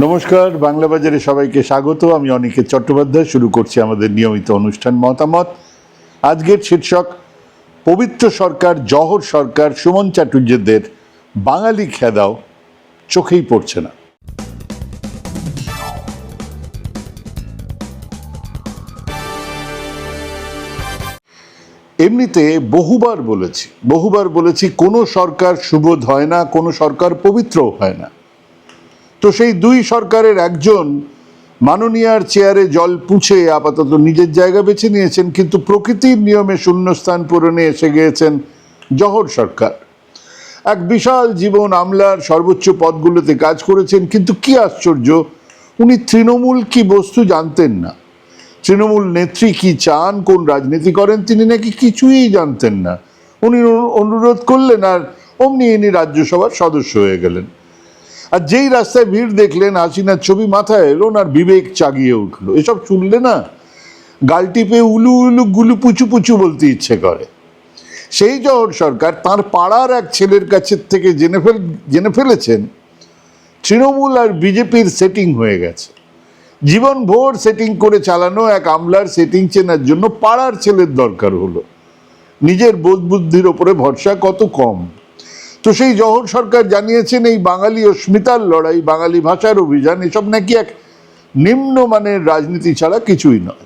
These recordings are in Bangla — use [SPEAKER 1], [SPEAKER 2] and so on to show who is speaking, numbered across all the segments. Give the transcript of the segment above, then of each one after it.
[SPEAKER 1] নমস্কার, বাংলা বাজারে সবাইকে স্বাগত। আমি অনিকেত চট্টোপাধ্যায়, শুরু করছি আমাদের নিয়মিত অনুষ্ঠান মতামত। আজকের শীর্ষক, পবিত্র সরকার, জহর সরকার, সুমন চাটুর্যদের বাঙালি খেদাও চোখেই পড়ছে না। এমনিতে বহুবার বলেছি বহুবার বলেছি, কোনো সরকার সুবোধ হয় না, কোনো সরকার পবিত্রও হয় না। তো সেই দুই সরকারের একজন মাননীয়ার চেয়ারে জল পুছে আপাতত নিজের জায়গা বেছে নিয়েছেন, কিন্তু প্রকৃতির নিয়মে শূন্যস্থান পূরণে এসে গিয়েছেন জহর সরকার। এক বিশাল জীবন আমলার সর্বোচ্চ পদগুলোতে কাজ করেছেন, কিন্তু কি আশ্চর্য, উনি তৃণমূল কি বস্তু জানতেন না। তৃণমূল নেত্রী কি চান, কোন রাজনীতি করেন, তিনি নাকি কিছুই জানতেন না। উনি অনুরোধ করলেন আর অমনি ইনি রাজ্যসভার সদস্য হয়ে গেলেন। আর যেই রাস্তায় ভিড় দেখলেন হাসিনার ছবি মাথায় এলো আর বিবেক চাগিয়ে উঠল। এসব শুনলে না গাল টিপে উলু উলু গুলু পুচু পুচু বলতে ইচ্ছে করে। সেই জহর সরকার তার পাড়ার এক ছেলের কাছে থেকে জেনে ফেল, জেনে ফেলেছেন, তৃণমূল আর বিজেপির সেটিং হয়ে গেছে। জীবন ভোর সেটিং করে চালানো এক আমলার সেটিং চেনার জন্য পাড়ার ছেলের দরকার হলো। নিজের বোধ বুদ্ধির ওপরে ভরসা কত কম? তো সেই জহর সরকার জানিয়েছেন, এই বাঙালি অস্মিতার লড়াই, বাঙালি ভাষার অভিযান, এসব নাকি এক নিম্নমানের রাজনীতি ছাড়া কিছুই নয়।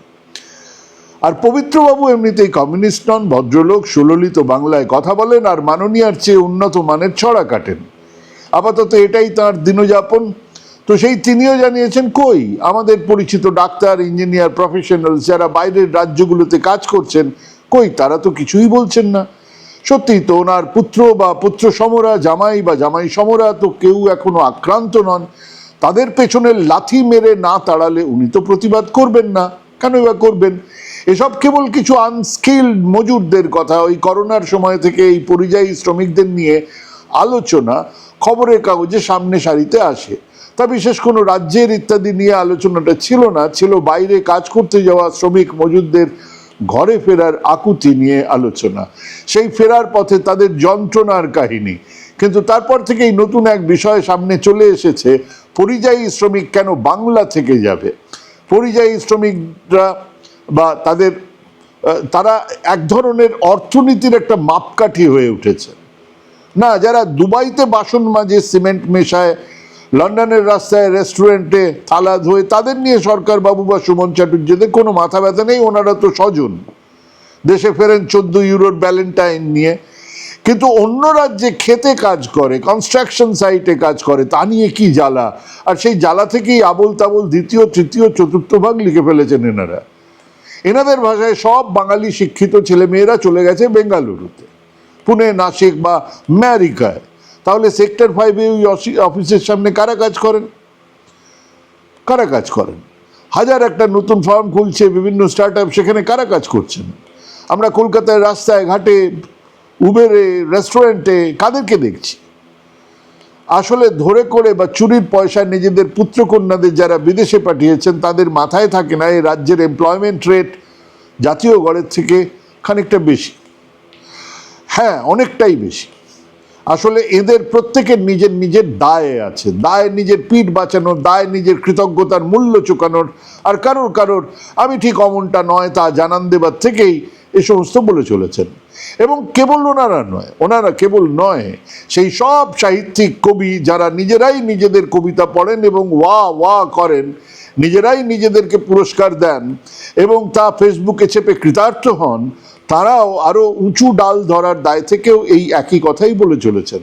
[SPEAKER 1] আর পবিত্রবাবু এমনিতেই কমিউনিস্ট নন, ভদ্রলোক, সুললিত বাংলায় কথা বলেন আর মাননীয়ার চেয়ে উন্নত মানের ছড়া কাটেন। আপাতত এটাই তার দিনযাপন। তো সেই তিনিও জানিয়েছেন, কই, আমাদের পরিচিত ডাক্তার, ইঞ্জিনিয়ার, প্রফেশনাল, যারা বাইরের রাজ্যগুলোতে কাজ করছেন, কই, তারা তো কিছুই বলছেন না। সত্যি তো ওনার পুত্র বা পুত্র সমরা, জামাই বা জামাই সমরা তো কেউ এখনও আক্রান্ত নন। তাদের পেছনে লাথি মেরে না তাড়ালে উনি তো প্রতিবাদ করবেন না। কেন বা করবেন? এসব কেবল কিছু আনস্কিল্ড মজুরদের কথা। ওই করোনার সময় থেকে এই পরিযায়ী শ্রমিকদের নিয়ে আলোচনা খবরের কাগজে সামনে সারিতে আসে। তা বিশেষ কোনো রাজ্যের ইত্যাদি নিয়ে আলোচনাটা ছিল না। ছিল বাইরে কাজ করতে যাওয়া শ্রমিক মজুরদের ঘরে ফেরার আকুতি নিয়ে আলোচনা। সেই ফেরার পথে তাদের যন্ত্রণার কাহিনী। কিন্তু তারপর থেকেই নতুন এক বিষয় সামনে চলে এসেছে, পরিযায়ী শ্রমিক কেন বাংলা থেকে যাবে? পরিযায়ী শ্রমিকরা বা তাদের তারা এক ধরনের অর্থনীতির একটা মাপকাঠি হয়ে উঠেছে। না, যারা দুবাইতে বাসন মাজে সিমেন্ট মেশায় লন্ডনের রাস্তায় রেস্টুরেন্টে থালা ধুয়ে তাদের নিয়ে সরকার বাবু বা সুমন চাটুর্যদের কোনো মাথা ব্যথা নেই, ওনারা তো স্বজন। দেশে ফেরেন চোদ্দ ইউরোর ব্যালেন্টাইন নিয়ে। কিন্তু অন্য রাজ্যে খেতে কাজ করে, কনস্ট্রাকশন সাইটে কাজ করে, তা নিয়ে কি জ্বালা? আর সেই জ্বালা থেকেই আবল তাবল দ্বিতীয়, তৃতীয়, চতুর্থ ভাগ লিখে ফেলেছেন এনারা। এনাদের ভাষায় সব বাঙালি শিক্ষিত ছেলেমেয়েরা চলে গেছে বেঙ্গালুরুতে, পুনে, নাসিক বা আমেরিকায়। তাহলে সেক্টর ফাইভে ওই অফিসের সামনে কারা কাজ করেন? কারা কাজ করেন? হাজার একটা নতুন ফার্ম খুলছে, বিভিন্ন স্টার্ট সেখানে কারা কাজ করছেন? আমরা কলকাতায় রাস্তায়, ঘাটে, উবেরে রেস্টুরেন্টে কাদেরকে দেখছি? আসলে ধরে করে বা চুরির পয়সা নিজেদের পুত্রকন্যাদের যারা বিদেশে পাঠিয়েছেন, তাদের মাথায় থাকে না এই রাজ্যের এমপ্লয়মেন্ট রেট জাতীয় গড়ের থেকে খানিকটা বেশি। হ্যাঁ অনেকটাই বেশি। আসলে এদের প্রত্যেকের নিজের নিজের দায়ে আছে, দায় নিজের পিঠ বাঁচানোর দায় নিজের কৃতজ্ঞতার মূল্য চুকানোর। আর কারোর কারোর, আমি ঠিক অমনটা নয় তা জানান দেবার থেকেই এ সমস্ত বলে চলেছেন। এবং কেবল ওনারা নয়, ওনারা কেবল নয়, সেই সব সাহিত্যিক কবি যারা নিজেরাই নিজেদের কবিতা পড়েন এবং ওয়া ওয়া করেন, নিজেরাই নিজেদেরকে পুরস্কার দেন এবং তা ফেসবুকে চেপে কৃতার্থ হন তারাও আরও উঁচু ডাল ধরার দায় থেকেও এই একই কথাই বলে চলেছেন।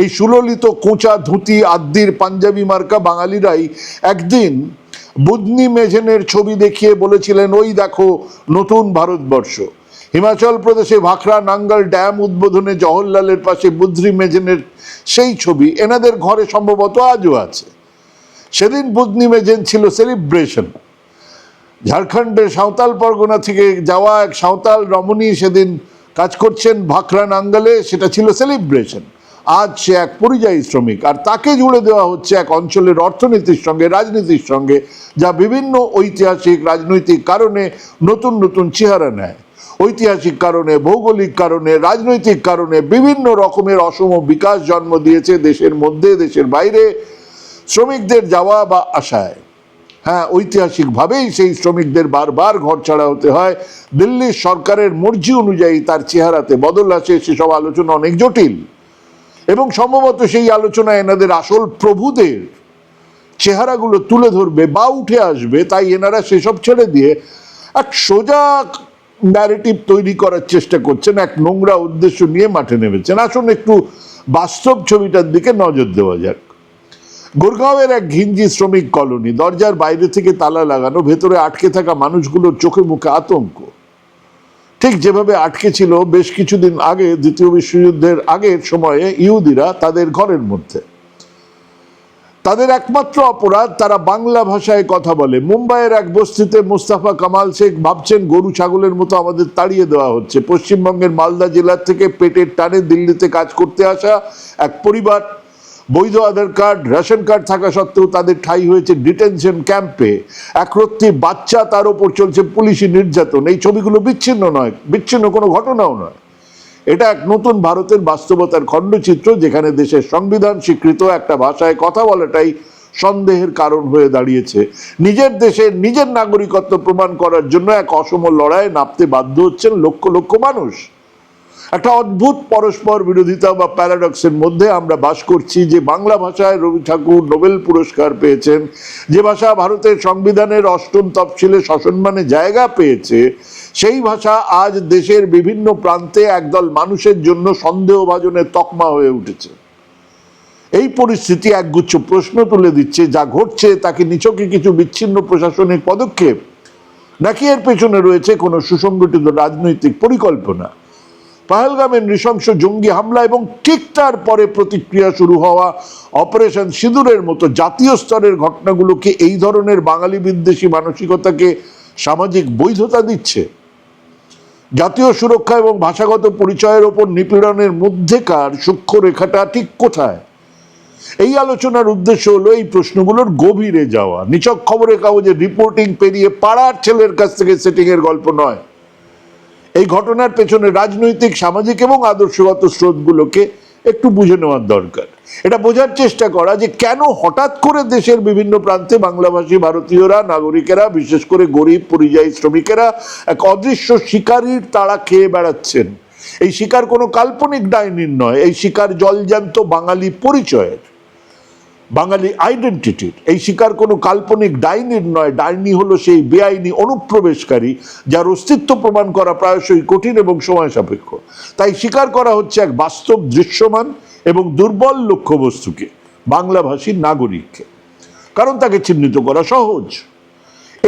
[SPEAKER 1] এই সুললিত কোঁচা ধুতি, আদ্দির পাঞ্জাবি মার্কা বাঙালিরাই একদিন বুদনি মেঝেনের ছবি দেখিয়ে বলেছিলেন, ওই দেখো নতুন ভারতবর্ষ। হিমাচল প্রদেশে ভাখরা নাঙ্গল ড্যাম উদ্বোধনে জওহরলালের পাশে বুদ্রি মেজেনের সেই ছবি এনাদের ঘরে সম্ভবত আজও আছে। সেদিন বুদনি মেজেন ছিল সেলিব্রেশন। ঝাড়খণ্ডের সাঁওতাল পরগনা থেকে যাওয়া এক সাঁওতাল রমণী সেদিন কাজ করছেন ভাখরা নাঙ্গালে সেটা ছিল সেলিব্রেশন আজ সে এক পরিযায়ী শ্রমিক, আর তাকে জুড়ে দেওয়া হচ্ছে এক অঞ্চলের অর্থনীতির সঙ্গে, রাজনীতির সঙ্গে, যা বিভিন্ন ঐতিহাসিক রাজনৈতিক কারণে নতুন নতুন চেহারা নেয়। ঐতিহাসিক কারণে, ভৌগোলিক কারণে, রাজনৈতিক কারণে বিভিন্ন রকমের অসম বিকাশ জন্ম দিয়েছে দেশের মধ্যে, দেশের বাইরে। শ্রমিকদের যাওয়া বা আসায় হ্যাঁ ঐতিহাসিকভাবেই সেই শ্রমিকদের বারবার ঘর ছাড়া হতে হয়। দিল্লির সরকারের মর্জি অনুযায়ী তার চেহারাতে বদল আসে, সেসব আলোচনা অনেক জটিল। এবং সম্ভবত সেই আলোচনায় এনাদের আসল প্রভুদের চেহারাগুলো তুলে ধরবে বা উঠে আসবে, তাই এনারা সেসব ছেড়ে দিয়ে এক সোজা ন্যারেটিভ তৈরি করার চেষ্টা করছেন, এক নোংরা উদ্দেশ্য নিয়ে মাঠে নেমেছেন। আসুন একটু বাস্তব ছবিটার দিকে নজর দেওয়া যাক। গুরগাঁওয়ের এক ঘিঞ্জি শ্রমিক কলোনি, দরজার বাইরে থেকে তালা লাগানো, ভেতরে আটকে থাকা মানুষগুলোর চোখে মুখে আতঙ্ক। ঠিক যেভাবে আটকে ছিল, বেশ কিছুদিন আগে, দ্বিতীয় বিশ্বযুদ্ধের আগের সময়ে ইহুদিরা তাদের ঘরের মধ্যে। তাদের একমাত্র অপরাধ, তারা বাংলা ভাষায় কথা বলে। মুম্বাইয়ের এক বস্তিতে মুস্তাফা কামাল শেখ ভাবছেন, গরু ছাগলের মতো আমাদের তাড়িয়ে দেওয়া হচ্ছে। পশ্চিমবঙ্গের মালদা জেলার থেকে পেটের টানে দিল্লিতে কাজ করতে আসা এক পরিবার বৈধ আধার কার্ড, রেশন কার্ড থাকা সত্ত্বেও তাদের ঠাই হয়েছে ডিটেনশন ক্যাম্পে। একরত্তি বাচ্চা তার ওপর চলছে পুলিশি নির্যাতন। এই ছবিগুলো বিচ্ছিন্ন নয়, বিচ্ছিন্ন কোনো ঘটনাও নয়। এটা এক নতুন ভারতের বাস্তবতার খণ্ডচিত্র যেখানে দেশের সংবিধান স্বীকৃত একটা ভাষায় কথা বলাটাই সন্দেহের কারণ হয়ে দাঁড়িয়েছে। নিজের দেশের নিজের নাগরিকত্ব প্রমাণ করার জন্য এক অসম লড়াইয়ে নামতে বাধ্য হচ্ছেন লক্ষ লক্ষ মানুষ। একটা অদ্ভুত পরস্পর বিরোধিতা বা প্যারাডক্সের মধ্যে আমরা বাস করছি যে বাংলা ভাষায় রবি ঠাকুর নোবেল পুরস্কার পেয়েছেন, যে ভাষা ভারতের সংবিধানের অষ্টম তফসিলে সসম্মানে জায়গা পেয়েছে, সেই ভাষা আজ দেশের বিভিন্ন প্রান্তে একদল মানুষের জন্য সন্দেহভাজনের তকমা হয়ে উঠেছে। এই পরিস্থিতি একগুচ্ছ প্রশ্ন তুলে দিচ্ছে, যা ঘটছে তাকে নিচকে কিছু বিচ্ছিন্ন প্রশাসনিক পদক্ষেপ? নাকি এর পেছনে রয়েছে কোনো সুসংগঠিত রাজনৈতিক পরিকল্পনা? পাহেলগামের নৃশংস জঙ্গি হামলা এবং ঠিক তার পরে প্রতিক্রিয়া শুরু হওয়া অপারেশন সিঁদুরের মতো জাতীয় স্তরের ঘটনাগুলোকে এই ধরনের বাঙালি বিদ্বেষী মানসিকতাকে সামাজিক বৈধতা দিচ্ছে। জাতীয় সুরক্ষা এবং ভাষাগত পরিচয়ের ওপর নিপীড়নের মধ্যেকার সূক্ষ্ম রেখাটা ঠিক কোথায়? এই আলোচনার উদ্দেশ্য হলো এই প্রশ্নগুলোর গভীরে যাওয়া। নিচক খবরের কাগজে রিপোর্টিং পেরিয়ে পাড়ার ছেলের কাছ থেকে সেটিং এর গল্প নয়। এই ঘটনার পেছনে রাজনৈতিক, সামাজিক এবং আদর্শগত স্রোতগুলোকে একটু বুঝে নেওয়ার দরকার। এটা বোঝার চেষ্টা করা যে কেন হঠাৎ করে দেশের বিভিন্ন প্রান্তে বাংলাভাষী ভারতীয়রা, নাগরিকেরা, বিশেষ করে গরিব পরিযায়ী শ্রমিকেরা এক অদৃশ্য শিকারীর তাড়া খেয়ে বেড়াচ্ছেন। এই শিকার কোনো কাল্পনিক ডাইনির নয়, এই শিকার জলজান্ত বাঙালি পরিচয়ের। বাঙালি আইডেন্টিটির এই শিকার কোনো কাল্পনিক ডাইনির নয়, ডাইনি হলো সেই বেআইনি অনুপ্রবেশকারী যার অস্তিত্ব প্রমাণ করা প্রায়শই কঠিন এবং সময় সাপেক্ষ। তাই শিকার করা হচ্ছে এক বাস্তব দৃশ্যমান এবং দুর্বল লক্ষ্যবস্তুকে, বাংলাভাষীর নাগরিককে। কারণ তাকে চিহ্নিত করা সহজ।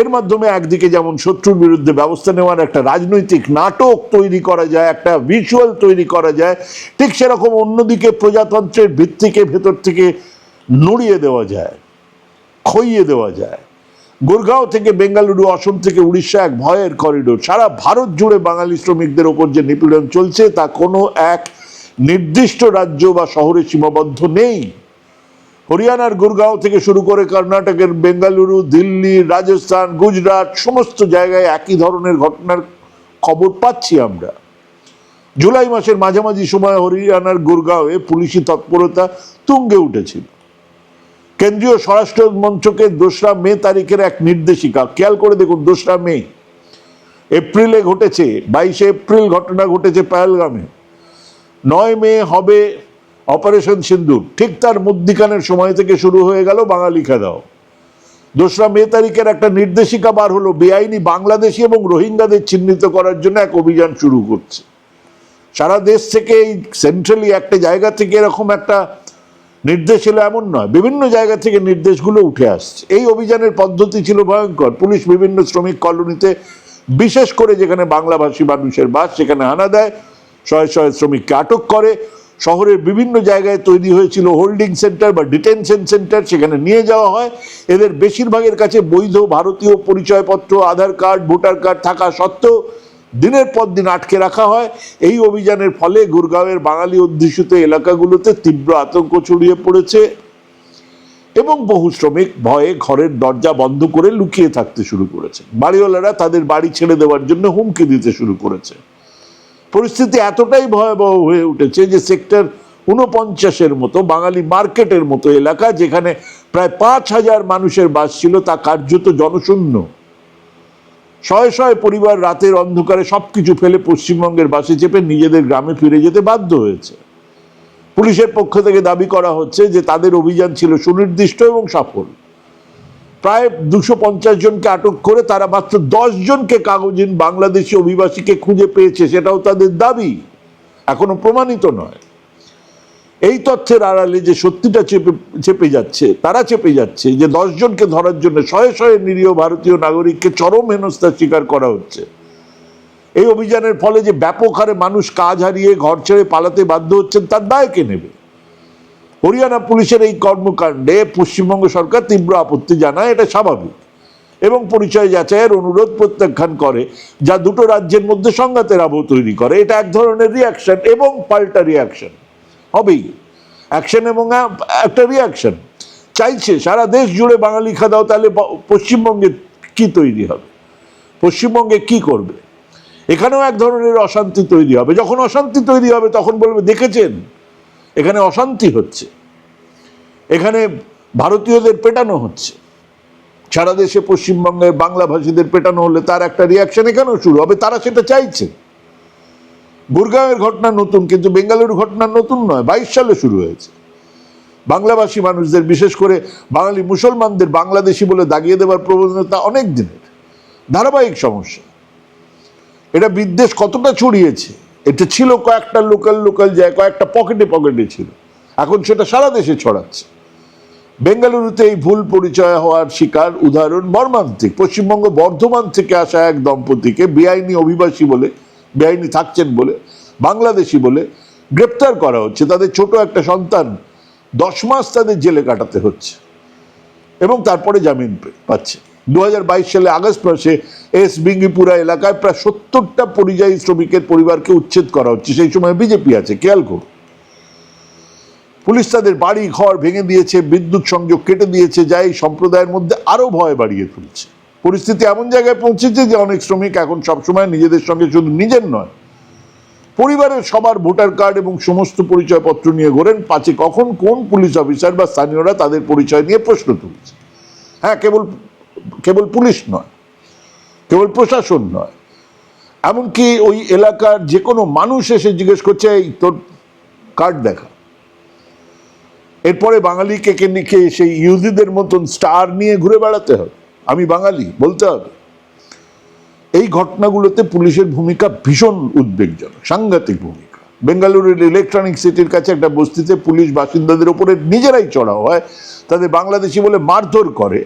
[SPEAKER 1] এর মাধ্যমে একদিকে যেমন শত্রুর বিরুদ্ধে ব্যবস্থা নেওয়ার একটা রাজনৈতিক নাটক তৈরি করা যায়, একটা ভিজুয়াল তৈরি করা যায়, ঠিক সেরকম অন্যদিকে প্রজাতন্ত্রের ভিত্তিকে, ভেতর থেকে নড়িয়ে দেওয়া যায়, খইয়ে দেওয়া যায়। গুরগাঁও থেকে বেঙ্গালুরু, অসম থেকে উড়িষ্যা এক ভয়ের করিডোর সারা ভারত জুড়ে বাঙালি শ্রমিকদের ওপর যে নিপীড়ন চলছে, তা কোনো এক নির্দিষ্ট রাজ্য বা শহরে সীমাবদ্ধ নেই। হরিয়ানার গুরগাঁও থেকে শুরু করে কর্ণাটকের বেঙ্গালুরু, দিল্লি, রাজস্থান, গুজরাট, সমস্ত জায়গায় একই ধরনের ঘটনার খবর পাচ্ছি আমরা। জুলাই মাসের মাঝামাঝি সময় হরিয়ানার গুরগাঁওয়ে পুলিশি তৎপরতা তুঙ্গে উঠেছিল। কেন্দ্রীয় স্বরাষ্ট্র মঞ্চকে দোসরা মে তারিখের এক নির্দেশিকা। খেয়াল করে দেখুন, দোসরা মে। এপ্রিলে ঘটেছে, বাইশে এপ্রিল ঘটনা ঘটেছে পায়েলগামে নয় মে হবে অপারেশন সিন্দুর। ঠিক তার মধ্যিখানের সময় থেকে শুরু হয়ে গেল বাঙালি খেদাও। দোসরা মে তারিখের একটা নির্দেশিকা বার হলো, বেআইনি বাংলাদেশি এবং রোহিঙ্গাদের চিহ্নিত করার জন্য এক অভিযান শুরু করছে। সারা দেশ থেকে এই সেন্ট্রালি একটা জায়গা থেকে এরকম একটা নির্দেশ এলো এমন নয়। বিভিন্ন জায়গা থেকে নির্দেশগুলো উঠে আসছে। এই অভিযানের পদ্ধতি ছিল ভয়ঙ্কর। পুলিশ বিভিন্ন শ্রমিক কলোনিতে, বিশেষ করে যেখানে বাংলাভাষী মানুষের বাস, সেখানে আনা দেয়, শয়ে শয়ে শ্রমিককে আটক করে। শহরের বিভিন্ন জায়গায় তৈরি হয়েছিল হোল্ডিং সেন্টার বা ডিটেনশন সেন্টার, সেখানে নিয়ে যাওয়া হয়। এদের বেশিরভাগের কাছে বৈধ ভারতীয় পরিচয়পত্র, আধার কার্ড, ভোটার কার্ড থাকা সত্ত্বেও দিনের পর দিন আটকে রাখা হয়। এই অভিযানের ফলে গুরগাঁওয়ের বাঙালি অধ্যুষিত এলাকাগুলোতে তীব্র আতঙ্ক ছড়িয়ে পড়েছে এবং বহু শ্রমিক ভয়ে ঘরের দরজা বন্ধ করে লুকিয়ে থাকতে শুরু করেছে। বাড়িওয়ালারা তাদের বাড়ি ছেড়ে দেওয়ার জন্য হুমকি দিতে শুরু করেছে। পরিস্থিতি এতটাই ভয়াবহ হয়ে উঠেছে যে সেক্টর উনপঞ্চাশের মতো বাঙালি মার্কেটের মতো এলাকা যেখানে প্রায় পাঁচ হাজার মানুষের বাস ছিল তা কার্যত জনশূন্য। শয়ে শয়ে পরিবার রাতের অন্ধকারে সবকিছু ফেলে পশ্চিমবঙ্গের বাসে চেপে নিজেদের গ্রামে ফিরে যেতে বাধ্য হয়েছে। পুলিশের পক্ষ থেকে দাবি করা হচ্ছে যে তাদের অভিযান ছিল সুনির্দিষ্ট এবং সফল। প্রায় দুশো পঞ্চাশ জনকে আটক করে তারা মাত্র দশ জনকে কাগজহীন বাংলাদেশি অভিবাসীকে খুঁজে পেয়েছে, সেটাও তাদের দাবি। এখনও প্রমাণিত নয়। এই তথ্যের আড়ালে যে সত্যিটা চেপে চেপে যাচ্ছে, তারা চেপে যাচ্ছে, যে দশ জনকে ধরার জন্য শয়ে শয়ে নিরীহ ভারতীয় নাগরিককে চরম হেনস্থার স্বীকার করা হচ্ছে। এই অভিযানের ফলে যে ব্যাপক হারে মানুষ কাজ হারিয়ে ঘর ছেড়ে পালাতে বাধ্য হচ্ছেন, তার দায় কে নেবে? হরিয়ানা পুলিশের এই কর্মকাণ্ডে পশ্চিমবঙ্গ সরকার তীব্র আপত্তি জানায়, এটা স্বাভাবিক। এবং পরিচয় যাচাইয়ের অনুরোধ প্রত্যাখ্যান করে, যা দুটো রাজ্যের মধ্যে সংঘাতের আবহ তৈরি করে। এটা এক ধরনের রিয়াকশন এবং পাল্টা রিয়াকশন হবেই। অ্যাকশন এবং একটা রিয়াকশন চাইছে, সারা দেশ জুড়ে বাঙালি খাদাও তাহলে পশ্চিমবঙ্গে কি তৈরি হবে? পশ্চিমবঙ্গে কি করবে? এখানেও এক ধরনের অশান্তি তৈরি হবে। যখন অশান্তি তৈরি হবে, তখন বলবে, দেখেছেন? এখানে অশান্তি হচ্ছে। এখানে ভারতীয়দের পেটানো হচ্ছে। সারা দেশে পশ্চিমবঙ্গে বাংলাভাষীদের পেটানো হলে তার একটা রিয়াকশন এখানেও শুরু হবে। তারা সেটা চাইছে। গুরগাঁওয়ের ঘটনা নতুন, কিন্তু বেঙ্গালুরু ঘটনা নতুন নয়, বাইশ সালে শুরু হয়েছে। বাংলাভাষী মানুষদের, বিশেষ করে বাঙালি মুসলমানদের, বাংলাদেশি বলে দাগিয়ে দেওয়ার প্রবণতা অনেক দিনের। ধারাবাহিক সমস্যা। এটা বিদ্বেষ কতটা ছড়িয়েছে? এটা ছিল কয়েকটা লোকাল লোকাল জায়গায়, কয়েকটা পকেটে পকেটে ছিল। এখন সেটা সারা দেশে ছড়াচ্ছে। বেঙ্গালুরুতে এই ভুল পরিচয় হওয়ার শিকার উদাহরণ মর্মান্তিক। পশ্চিমবঙ্গ বর্ধমান থেকে আসা এক দম্পতিকে বেআইনি অভিবাসী বলে বেআইনি থাকছেন বলে, বাংলাদেশি বলে গ্রেপ্তার করা হচ্ছে। তাদের ছোট একটা সন্তান, দশ মাস তাদের জেলে কাটাতে হচ্ছে এবং তারপরে জামিন পাচ্ছে। দু সালে আগস্ট মাসে এস বিঙ্গিপুরা এলাকায় প্রায় সত্তরটা পরিযায়ী শ্রমিকের পরিবারকে উচ্ছেদ করা হচ্ছে। সেই সময় বিজেপি আছে, খেয়াল পুলিশ তাদের বাড়ি, ঘর ভেঙে দিয়েছে, বিদ্যুৎ সংযোগ কেটে দিয়েছে, যা এই সম্প্রদায়ের মধ্যে আরও ভয় বাড়িয়ে তুলছে। পরিস্থিতি এমন জায়গায় পৌঁছেছে যে অনেক শ্রমিক এখন সবসময় নিজেদের সঙ্গে শুধু নিজের নয়, পরিবারের সবার ভোটার কার্ড এবং সমস্ত পরিচয়পত্র নিয়ে ঘোরেন। পাচে কখন কোন পুলিশ অফিসার বা স্থানীয়রা তাদের পরিচয় নিয়ে প্রশ্ন তুলছে। হ্যাঁ কেবল কেবল পুলিশ নয়, কেবল প্রশাসন নয়। এমনকি ওই এলাকার যে কোনো মানুষ এসে জিজ্ঞেস করছে, এই তোর কার্ড দেখা। এরপরে বাঙালিকে কে সেই ইহুদিদের মতন স্টার নিয়ে ঘুরে বেড়াতে হবে আমি বাঙালি, বলতে হবে। এই ঘটনাগুলোতে পুলিশের ভূমিকা ভীষণ উদ্বেগজনক, সাংঘাতিক ভূমিকা। বেঙ্গালুরুর ইলেকট্রনিক সিটির কাছে একটা বস্তিতে পুলিশ বাসিন্দাদের উপরে নিজেরাই চড়াও হয়, তাদের বাংলাদেশি বলে মারধর করে।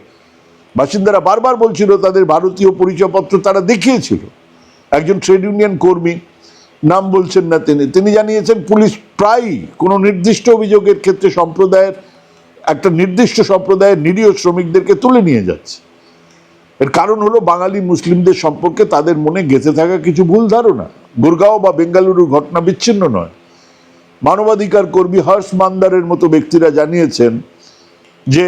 [SPEAKER 1] বাসিন্দারা বারবার বলছিল, তাদের ভারতীয় পরিচয়পত্র তারা দেখিয়েছিল। একজন ট্রেড ইউনিয়ন কর্মী, নাম বলছেন না তিনি। তিনি জানিয়েছেন, পুলিশ প্রায়ই কোনো নির্দিষ্ট অভিযোগের ক্ষেত্রে সম্প্রদায়ের, একটা নির্দিষ্ট সম্প্রদায়ের নিরীহ শ্রমিকদেরকে তুলে নিয়ে যাচ্ছে। এর কারণ হলো বাঙালি মুসলিমদের সম্পর্কে তাদের মনে গেঁথে থাকা কিছু ভুল ধারণা। গুরগাঁও বা বেঙ্গালুরুর ঘটনা বিচ্ছিন্ন নয়। মানবাধিকার কর্মী হর্ষ মান্দারের মতো ব্যক্তিরা জানিয়েছেন যে,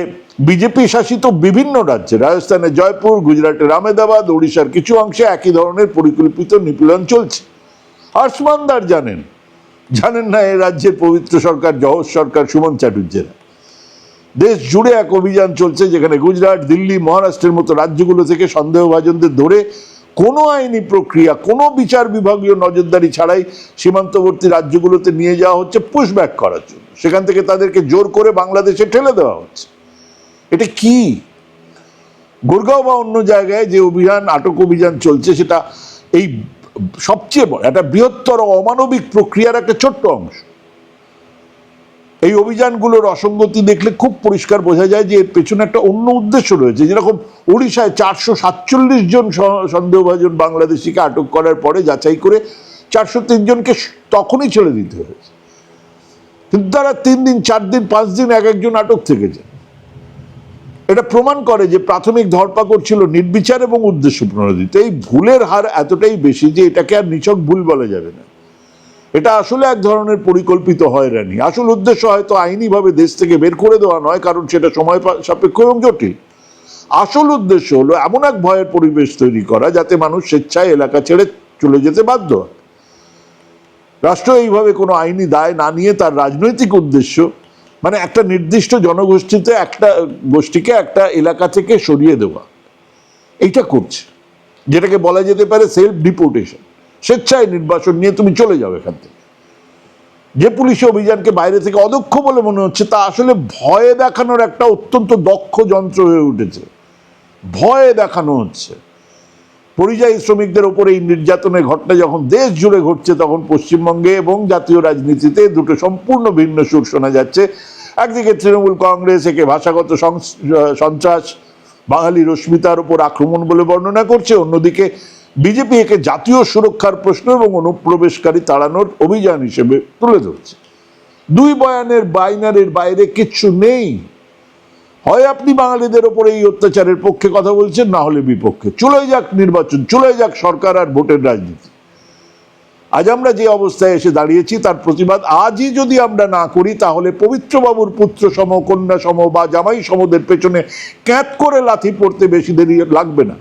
[SPEAKER 1] বিজেপি শাসিত বিভিন্ন রাজ্যে, রাজস্থানে জয়পুর, গুজরাটের আহমেদাবাদ, ওড়িশার কিছু অংশে একই ধরনের পরিকল্পিত নিপীড়ন চলছে। হর্ষমান্দার জানেন জানেন না এ রাজ্যের পবিত্র সরকার জহর সরকার, সুমন চাটুর্যেরা দেশ জুড়ে এক অভিযান চলছে যেখানে গুজরাট, দিল্লি, মহারাষ্ট্রের মতো রাজ্যগুলো থেকে সন্দেহভাজনদের ধরে কোনো আইনি প্রক্রিয়া, কোনো বিচার বিভাগীয় নজরদারি ছাড়াই সীমান্তবর্তী রাজ্যগুলোতে নিয়ে যাওয়া হচ্ছে পুশব্যাক করার জন্য। সেখান থেকে তাদেরকে জোর করে বাংলাদেশে ঠেলে দেওয়া হচ্ছে। এটা কি? গুরগাঁও বা অন্য জায়গায় যে অভিযান, আটক অভিযান চলছে, সেটা এই সবচেয়ে বড়, একটা বৃহত্তর অমানবিক প্রক্রিয়ার একটা ছোট্ট অংশ। এই অভিযানগুলোর অসঙ্গতি দেখলে খুব পরিষ্কার বোঝা যায় যে এর পেছনে একটা অন্য উদ্দেশ্য রয়েছে। যেরকম উড়িষ্যায় চারশো সাতচল্লিশ জন সন্দেহভাজন বাংলাদেশিকে আটক করার পরে যাচাই করে চারশো জনকে তখনই ছেড়ে দিতে হয়েছে। কিন্তু তারা তিন দিন, চার দিন, পাঁচ দিন এক একজন আটক থেকেছে এটা প্রমাণ করে যে প্রাথমিক ধরপাকড় ছিল নির্বিচার এবং উদ্দেশ্য প্রণোদিত এই ভুলের হার এতটাই বেশি যে এটাকে আর নিছক ভুল বলা যাবে না। এটা আসলে এক ধরনের পরিকল্পিত হয়রানি আসল উদ্দেশ্য হয়তো আইনিভাবে দেশ থেকে বের করে দেওয়া নয়, কারণ সেটা সময় সাপেক্ষ এবং জটিল। আসল উদ্দেশ্য হলো এমন এক ভয়ের পরিবেশ তৈরি করা, যাতে মানুষ স্বেচ্ছায় এলাকা ছেড়ে চলে যেতে বাধ্য হয়। রাষ্ট্র এইভাবে কোনো আইনি দায় না নিয়ে তার রাজনৈতিক উদ্দেশ্য মানে একটা নির্দিষ্ট জনগোষ্ঠীতে একটা গোষ্ঠীকে একটা এলাকা থেকে সরিয়ে দেওয়া। এইটা করছে। যেটাকে বলা যেতে পারে সেলফ ডিপোর্টেশন স্বেচ্ছায় নির্বাচন নিয়ে তুমি চলে যাও এখান থেকে। যে পুলিশি অভিযানকে বাইরে থেকে অদক্ষ বলে মনে হচ্ছে, তা আসলে ভয়ে দেখানোর একটা অত্যন্ত দক্ষ যন্ত্র হয়ে উঠেছে। ভয়ে দেখানো হচ্ছে। পরিযায়ী শ্রমিকদের ওপরে এই নির্যাতনের ঘটনা যখন দেশ জুড়ে ঘটছে, তখন পশ্চিমবঙ্গে এবং জাতীয় রাজনীতিতে দুটো সম্পূর্ণ ভিন্ন সুর শোনা যাচ্ছে। একদিকে তৃণমূল কংগ্রেস, একে ভাষাগত সন্ত্রাস, বাঙালি রশ্মিতার উপর আক্রমণ বলে বর্ণনা করছে, অন্যদিকে বিজেপি একে জাতীয় সুরক্ষার প্রশ্ন এবং অনুপ্রবেশকারী তাড়ানোর অভিযান হিসেবে তুলে ধরছে। দুই বয়ানের বাইনারের বাইরে কিচ্ছু নেই। হয় আপনি বাঙালিদের ওপরে এই অত্যাচারের পক্ষে কথা বলছেন, না হলে বিপক্ষে। চলে যাক নির্বাচন চলে যাক সরকার আর ভোটের রাজনীতি। আজ আমরা যে অবস্থায় এসে দাঁড়িয়েছি, তার প্রতিবাদ আজই যদি আমরা না করি, তাহলে পবিত্রবাবুর পুত্র সম, কন্যা সম বা জামাই সমদের পেছনে ক্যাঁত করে লাথি পড়তে বেশি দেরি লাগবে না।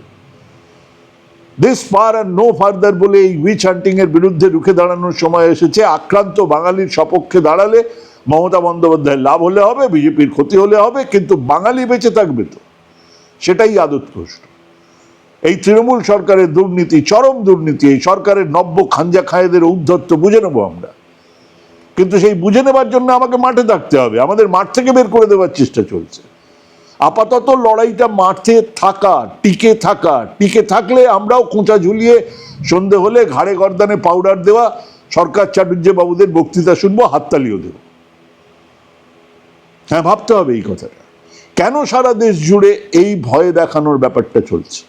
[SPEAKER 1] দিস ফার আর নো ফার্দার বলে এই উইচ হান্টিং এর বিরুদ্ধে রুখে দাঁড়ানোর সময় এসেছে। আক্রান্ত বাঙালির সপক্ষে দাঁড়ালে মমতা বন্দ্যোপাধ্যায়ের লাভ হলে হবে, বিজেপির ক্ষতি হলে হবে, কিন্তু বাঙালি বেঁচে থাকবে তো? সেটাই আদত প্রশ্ন। এই তৃণমূল সরকারের দুর্নীতি, চরম দুর্নীতি, এই সরকারের নব্য খাঞ্জা খায়েদের ঔদ্ধত্য বুঝে নেব আমরা। কিন্তু সেই বুঝে নেবার জন্য আমাকে মাঠে থাকতে হবে। আমাদের মাঠ থেকে বের করে দেওয়ার চেষ্টা চলছে। আপাতত লড়াইটা মাঠে থাকা, টিকে থাকা। টিকে থাকলে আমরাও খোঁচা ঝুলিয়ে সন্ধে হলে ঘাড়ে গর্দানে পাউডার দেওয়া, সরকার বাবুদের বক্তৃতা শুনব, হাততালিও দেব। হ্যাঁ ভাবতে হবে এই কথাটা। কেন সারা দেশ জুড়ে এই ভয় দেখানোর ব্যাপারটা চলছে?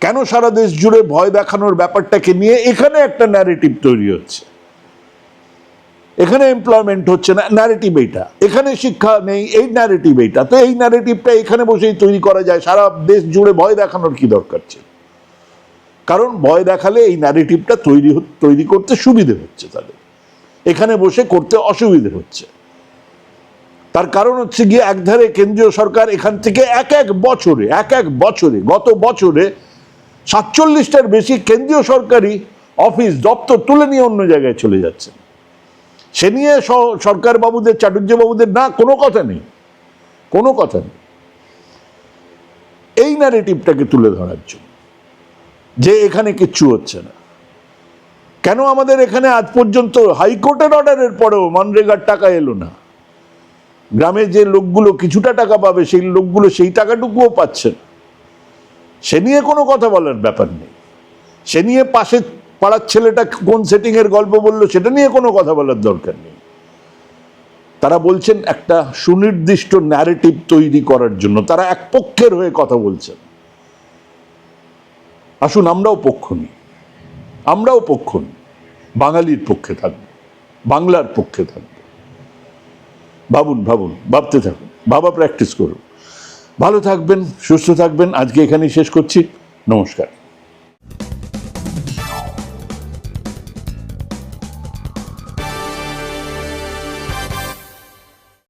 [SPEAKER 1] কেন সারা দেশ জুড়ে ভয় দেখানোর ব্যাপারটাকে নিয়ে এখানে একটা ন্যারেটিভ তৈরি হচ্ছে? এখানে এমপ্লয়মেন্ট হচ্ছে না ন্যারেটিভ এইটা। এখানে শিক্ষা নেই, এই ন্যারেটিভ এইটা। তো এই ন্যারেটিভটা এখানে বসেই তৈরি করা যায়, সারা দেশ জুড়ে ভয় দেখানোর কি দরকার ছিল? কারণ ভয় দেখালে এই ন্যারেটিভটা তৈরি তৈরি করতে সুবিধে হচ্ছে তাদের। এখানে বসে করতে অসুবিধে হচ্ছে। তার কারণ হচ্ছে গিয়ে একধারে কেন্দ্রীয় সরকার এখান থেকে এক এক বছরে, এক এক বছরে, গত বছরে সাতচল্লিশটার বেশি কেন্দ্রীয় সরকারি অফিস, দপ্তর তুলে নিয়ে অন্য জায়গায় চলে যাচ্ছে। সে নিয়ে সরকার বাবুদের চাটুর্য বাবুদের না, কোনো কথা নেই। কোনো কথা নেই। এই ন্যারেটিভটাকে তুলে ধরার জন্য। যে এখানে কিচ্ছু হচ্ছে না। কেন আমাদের এখানে আজ পর্যন্ত হাইকোর্টের অর্ডারের পরেও মনরেগার টাকা এলো না? গ্রামে যে লোকগুলো কিছুটা টাকা পাবে, সেই লোকগুলো সেই টাকাটুকুও পাচ্ছে সে নিয়ে কোনো কথা বলার ব্যাপার নেই। সে নিয়ে পাশে পাড়ার ছেলেটা কোন সেটিং এর গল্প বলল সেটা নিয়ে কোনো কথা বলার দরকার নেই। তারা বলছেন একটা সুনির্দিষ্ট ন্যারেটিভ তৈরি করার জন্য। তারা এক পক্ষের হয়ে কথা বলছেন। আসুন, আমরাও পক্ষ নিই। আমরাও পক্ষ নিই। বাঙালির পক্ষে থাকব, বাংলার পক্ষে থাকব। ভাবুন ভাবুন, ভাবতে থাকুন বাবা প্র্যাকটিস করুন। ভালো থাকবেন, সুস্থ থাকবেন। আজকে এখানেই শেষ করছি। নমস্কার।